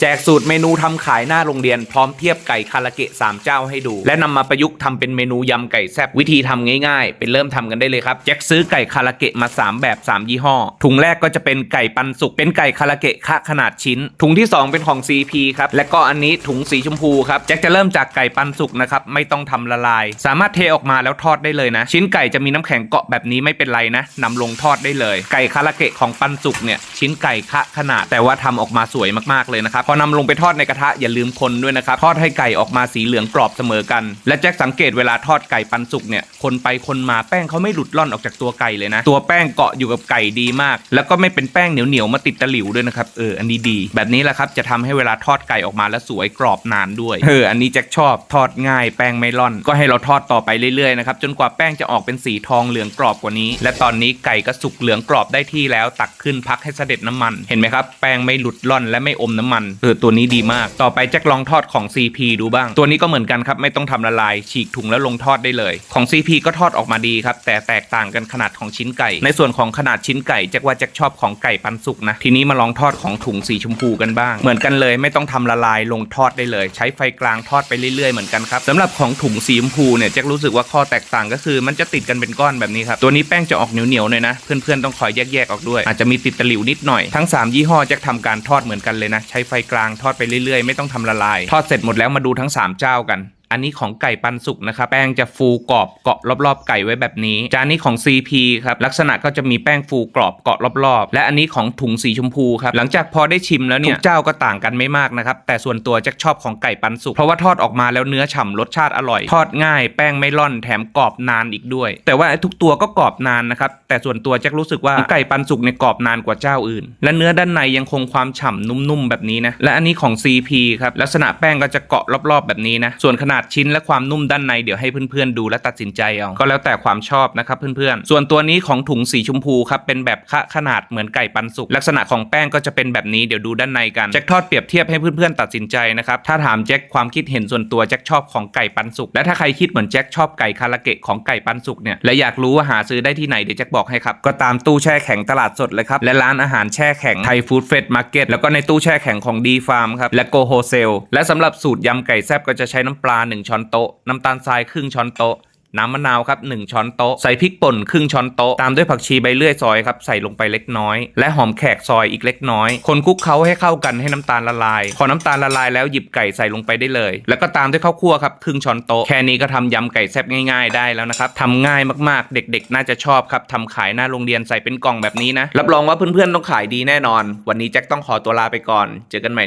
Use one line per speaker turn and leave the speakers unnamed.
แจกสูตรเมนูทำขายหน้าโรงเรียนพร้อมเทียบไก่คาราเกะ3เจ้าให้ดู และนำมาประยุกต์ทำเป็นเมนูยำไก่แซ่บวิธีทำง่ายๆ เป็นเริ่มทำกันได้เลยครับแจ็คซื้อไก่คาราเกะมา 3 แบบ 3 ยี่ห้อ ถุงแรกก็จะเป็นไก่ปันสุกเป็นไก่คาราเกะคะขนาดชิ้น ถุงที่ 2 เป็นของ CP ครับและก็อันนี้ถุงสีชมพูครับแจ็คจะเริ่มจากไก่ปันสุกนะครับไม่ต้องทำละลาย สามารถเทออกมาแล้วทอดได้เลยนะ ชิ้นไก่จะมีน้ำแข็งเกาะแบบนี้ไม่เป็นไรนะนำลงทอดได้เลย ไก่คาราเกะของปันสุกเนี่ยชิ้นไก่คะขนาดแต่ว่าทำออกมาสวยมากๆเลยนะครับพอนำลงไปทอดในกระทะอย่าลืมคนด้วยนะครับ ทอดให้ไก่ออกมาสีเหลืองกรอบเสมอกัน และแจ็คสังเกตเวลาทอดไก่ปันสุกเนี่ย คนไปคนมาแป้งเขาไม่หลุดล่อนออกจากตัวไก่เลยนะ ตัวแป้งเกาะอยู่กับไก่ดีมาก แล้วก็ไม่เป็นแป้งเหนียวๆมาติดตะหลิวด้วยนะครับ เออ อันนี้ดี แบบนี้แหละครับ จะทำให้เวลาทอดไก่ออกมาแล้วสวยกรอบนานด้วย เออ อันนี้แจ็คชอบ ทอดง่าย แป้งไม่ล่อน ก็ให้เราทอดต่อไปเรื่อยๆนะครับ จนกว่าแป้งจะออกเป็นสีทองเหลืองกรอบกว่านี้ และตอนนี้ไก่ก็สุกเหลืองกรอบได้ที่แล้ว ตักขึ้นพักให้เสด็จน้ำมัน เห็นไหมครับ แป้งไม่หลุดล่อนและไม่อมน้ำมันเออตัวนี้ดีมาก ต่อไปแจ็คลองทอดของ CP ดูบ้าง ตัวนี้ก็เหมือนกันครับ ไม่ต้องทำละลาย ฉีกถุงแล้วลงทอดได้เลย ของ CP ก็ทอดออกมาดีครับ แต่แตกต่างกันขนาดของชิ้นไก่ ในส่วนของขนาดชิ้นไก่แจ็คว่าแจ็คชอบของไก่ปันสุกนะ ทีนี้มาลองทอดของถุงสีชมพูกันบ้าง เหมือนกันเลย ไม่ต้องทำละลายลงทอดได้เลย ใช้ไฟกลางทอดไปเรื่อยๆเหมือนกันครับสำหรับของถุงสีชมพูเนี่ยแจ็ครู้สึกว่าข้อแตกต่างก็คือ มันจะติดกันเป็นก้อนแบบนี้ครับตัวนี้แป้งจะออกเหนียวๆหน่อยนะเพื่อนๆต้องคอยแยกๆออกด้วย อาจจะมีติดตะหลิวนิดหน่อยทั้งสามยี่ห้อแจ็คทำการทอดเหมือนกันเลยนะใช้ไฟกลางทอดไปเรื่อยๆ ไม่ต้องทำละลาย ทอดเสร็จหมดแล้วมาดูทั้งสามเจ้ากัน อันนี้ของไก่ปันสุกนะครับแป้งจะฟูกรอบเกาะรอบๆ ไก่ไว้แบบนี้จานนี้ของ CP ครับลักษณะก็จะมีแป้งฟูกรอบเกาะรอบๆ และอันนี้ของถุงสีชมพูครับหลังจากพอได้ชิมแล้วเนี่ยทุกเจ้าก็ต่างกันไม่มากนะครับแต่ส่วนตัวแจ็คชอบของไก่ปันสุกเพราะว่าทอดออกมาแล้วเนื้อฉ่ำรสชาติอร่อย ทอดง่าย แป้งไม่ร่อนแถมกรอบนานอีกด้วย แต่ว่าทุกตัวก็กรอบนานนะครับแต่ส่วนตัวแจ็ครู้สึกว่าไก่ปันสุกเนี่ยกรอบนานกว่าเจ้าอื่น และเนื้อด้านในยังคงความฉ่ำนุ่มๆแบบนี้นะและอันนี้ของ CP ครับลักษณะแป้งก็จะเกาะรอบๆ แบบนี้นะส่วนขนาดาดชิ้นและความนุ่มด้านในเดี๋ยวให้เพื่อนๆดูและตัดสินใจเอาก็แล้วแต่ความชอบนะครับเพื่อนๆ ส่วนตัวนี้ของถุงสีชมพูครับเป็นแบบคะขนาดเหมือนไก่ปันสุกลักษณะของแป้งก็จะเป็นแบบนี้เดี๋ยวดูด้านในกันแจ็คทอดเปรียบเทียบให้เพื่อนๆตัดสินใจนะครับถ้าถามแจ็คความคิดเห็นส่วนตัวแจ็คชอบของไก่ปันสุกและถ้าใครคิดเหมือนแจ็คชอบไก่คาราเกะของไก่ปันสุกเนี่ยและอยากรู้ว่าหาซื้อได้ที่ไหนเดี๋ยวแจ็คบอกให้ครับก็ตามตู้แช่แข็งตลาดสดเลยครับและร้านอาหารแช่แข็งไทยฟู้ดเฟสมาร์เก็ตแล้วก็ในตู้แช่แข็งของดีฟาร์มครับและโกโฮเซลและสำหรับสูตรยำไก่แซ่บก็จะใช้น้ำปลา1ช้อนโต๊ะ น้ำตาลทรายครึ่งช้อนโต๊ะ น้ำมะนาวครับ1ช้อนโต๊ะ ใส่พริกป่นครึ่งช้อนโต๊ะ ตามด้วยผักชีใบเลื่อยซอยครับใส่ลงไปเล็กน้อย และหอมแขกซอยอีกเล็กน้อย คนคลุกเคล้าให้เข้ากันให้น้ำตาลละลาย พอน้ำตาลละลายแล้วหยิบไก่ใส่ลงไปได้เลย แล้วก็ตามด้วยข้าวคั่วครับครึ่งช้อนโต๊ะ แค่นี้ก็ทำยำไก่แซ่บง่ายๆได้แล้วนะครับทำง่ายมากๆ เด็กๆ น่าจะชอบครับทำขายหน้าโรงเรียนใส่เป็นกล่องแบบนี้นะ รับรองว่าเพื่อนๆต้องขายดีแน่นอน วันนี้แจ็คต้องขอตัวลาไปก่อน เจอกันใหม่